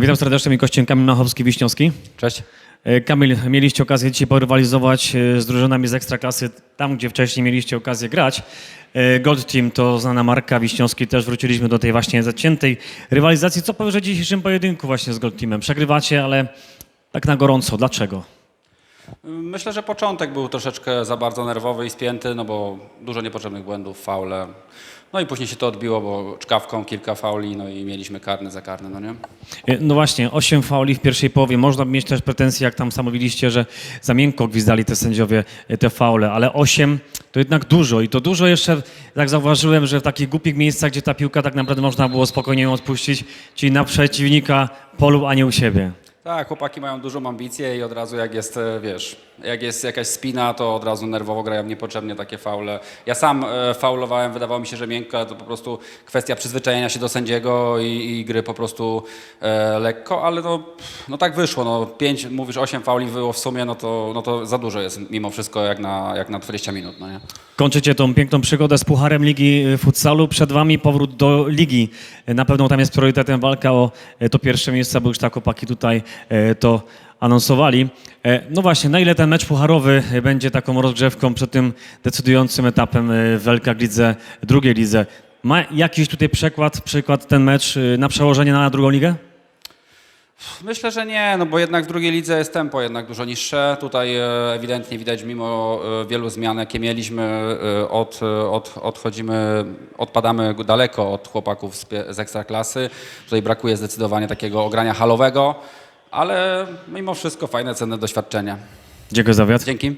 Witam serdecznie, mój gościem Kamil Machowski-Wiśniowski. Cześć. E, Kamil, mieliście okazję dzisiaj porywalizować e, z drużynami z Ekstraklasy, tam gdzie wcześniej mieliście okazję grać. E, Gold Team to znana marka, Wiśniowski też wróciliśmy do tej właśnie zaciętej rywalizacji. Co powiesz o dzisiejszym pojedynku właśnie z Gold Teamem? Przegrywacie, ale tak na gorąco. Dlaczego? Myślę, że początek był troszeczkę za bardzo nerwowy i spięty, no bo dużo niepotrzebnych błędów, faule. No i później się to odbiło, bo czkawką kilka fauli, no i mieliśmy karny za karny, no nie? E, No właśnie, 8 fauli w pierwszej połowie. Można mieć też pretensje, jak tam sam mówiliście, że za miękko gwizdali te sędziowie e, te faule, ale 8 to jednak dużo i to dużo jeszcze, jak zauważyłem, że w takich głupich miejscach, gdzie ta piłka tak naprawdę można było spokojnie ją odpuścić, czyli na przeciwnika polu, a nie u siebie. Tak, chłopaki mają dużą ambicję i od razu jak jest, e, wiesz, jak jest jakaś spina, to od razu nerwowo grają niepotrzebnie takie faule. Ja sam e, faulowałem, wydawało mi się, że miękko, ale to po prostu kwestia przyzwyczajenia się do sędziego i, i gry po prostu e, lekko, ale no, no tak wyszło, no pięć, mówisz osiem fauli było w sumie, no to, no to za dużo jest mimo wszystko jak na, jak na 20 minut, no nie? Kończycie tą piękną przygodę z Pucharem Ligi Futsalu. Przed wami powrót do ligi. Na pewno tam jest priorytetem walka o to pierwsze miejsce, bo już tak chłopaki tutaj to anonsowali. E, No właśnie, na ile ten mecz pucharowy będzie taką rozgrzewką przed tym decydującym etapem y, w LK Lidze, drugiej lidze? Ma jakiś tutaj przykład, przykład ten mecz na przełożenie na drugą ligę? Myślę, że nie, no bo jednak w drugiej lidze jest tempo jednak dużo niższe. Tutaj e, ewidentnie widać, mimo e, wielu zmian, jakie mieliśmy, e, od, e, od, odchodzimy, odpadamy daleko od chłopaków z, z ekstraklasy. Tutaj brakuje zdecydowanie takiego ogrania halowego, ale mimo wszystko fajne, cenne doświadczenie. Dziękuję za wywiad. Dzięki.